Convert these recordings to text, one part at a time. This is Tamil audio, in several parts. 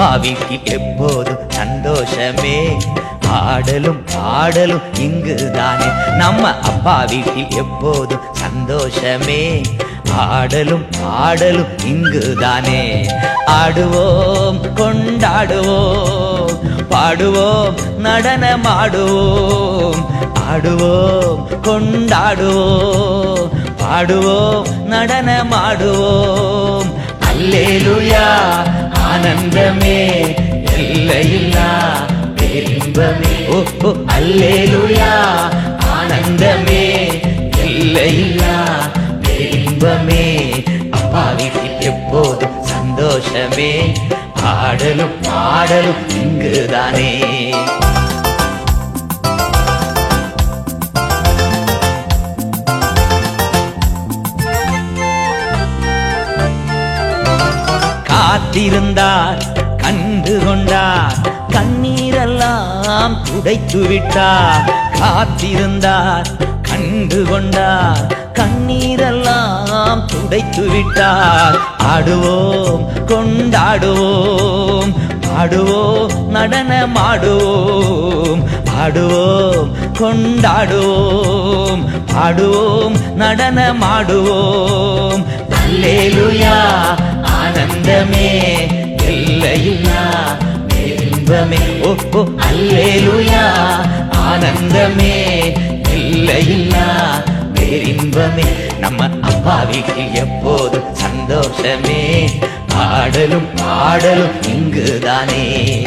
அப்பா எப்போதும் சந்தோஷமே. ஆடலும் பாடலும் இங்குதானே. நம்ம அப்பா வீட்டில் எப்போதும் சந்தோஷமே. ஆடலும் பாடலும் இங்குதானே. ஆடுவோம் கொண்டாடுவோம் பாடுவோம் நடனமாடுவோம். ஆடுவோம் கொண்டாடுவோம் பாடுவோம் நடனமாடுவோம். அல்லேலுயா ஆனந்தமே எல்லையில்லா பேரின்பமே அல்லேலுயா ஆனந்தமே எல்லையில்லா பேரின்பமே அப்பா வீட்டில் எப்போதும் சந்தோஷமே. ஆடலும் பாடலும் இங்குதானே. காத்திருந்தார் கண்டு கொண்டார் கண்ணீரெல்லாம் துடைத்து விட்டார். காத்திருந்தார் கண்டு கொண்டார் கண்ணீரெல்லாம் துடைத்து விட்டார். ஆடுவோம் கொண்டாடுவோம் ஆடுவோம் நடனமாடுவோம். ஆடுவோம் கொண்டாடுவோம் ஆடுவோம் நடனமாடுவோம். அல்லேலுயா ஆனந்தமே. ஓ ஓ. அல்லேலுயா. ஆனந்தமே. இல்லையில்லா பேரின்பமே நம்ம அப்பாவிகள் எப்போதும் சந்தோஷமே. பாடலும் பாடலும் இங்குதானே.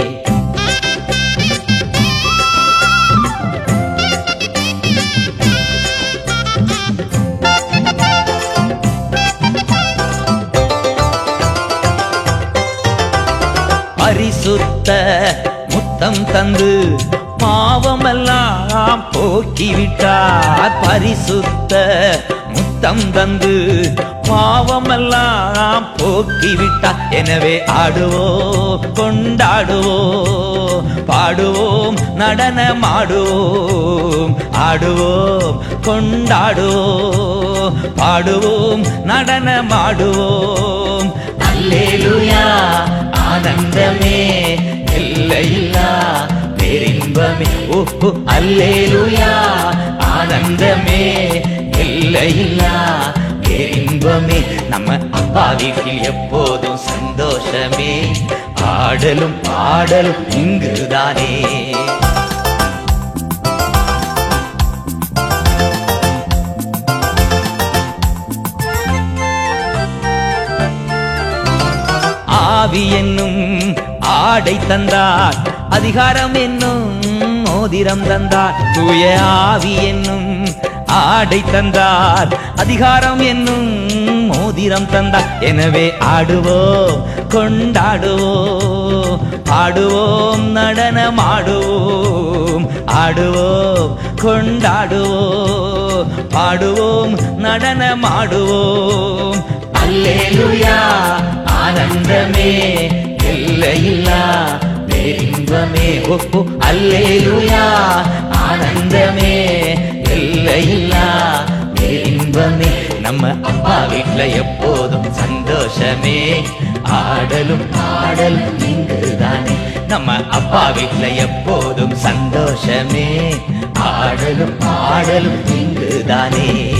சுத்த முத்தம் தந்து பாவமெல்லாம் போக்கிவிட்டார். பரிசுத்த முத்தம் தந்து பாவமெல்லாம் போக்கிவிட்டார். எனவே ஆடுவோம் கொண்டாடுவோம் பாடுவோம் நடனமாடுவோம். ஆடுவோம் கொண்டாடுவோம் பாடுவோம் நடனமாடுவோம். அல்லேலுயா ஆனந்தமே எல்லையில்லா பேரின்பமே ஓ அல்லேலுயா ஆனந்தமே எல்லையில்லா பேரின்பமே நம்ம அப்பா வீட்டில் எப்போதும் சந்தோஷமே. ஆடலும் பாடலும் இங்குதானே. ஆவி என்னும் ஆடை தந்தார். அதிகாரம் என்னும் மோதிரம் தந்தார். தூய ஆவி என்னும் ஆடை தந்தார். அதிகாரம் என்னும் மோதிரம் தந்தார். எனவே ஆடுவோம் கொண்டாடுவோம் ஆடுவோம் நடனம் ஆடுவோம் ஆடுவோம் கொண்டாடுவோம் பாடுவோம் நடனமாடுவோம் அல்லேலுயா. ஆனந்தமே எல்லையில்லா பேரின்பமே ஒப்பு ஓ, அல்லேலுயா. ஆனந்தமே எல்லையில்லா பேரின்பமே நம்ம அப்பா வீட்ல எப்போதும் சந்தோஷமே. ஆடலும் பாடலும் இங்குதானே. நம்ம அப்பா வீட்ல எப்போதும் சந்தோஷமே. ஆடலும் பாடலும் இங்குதானே.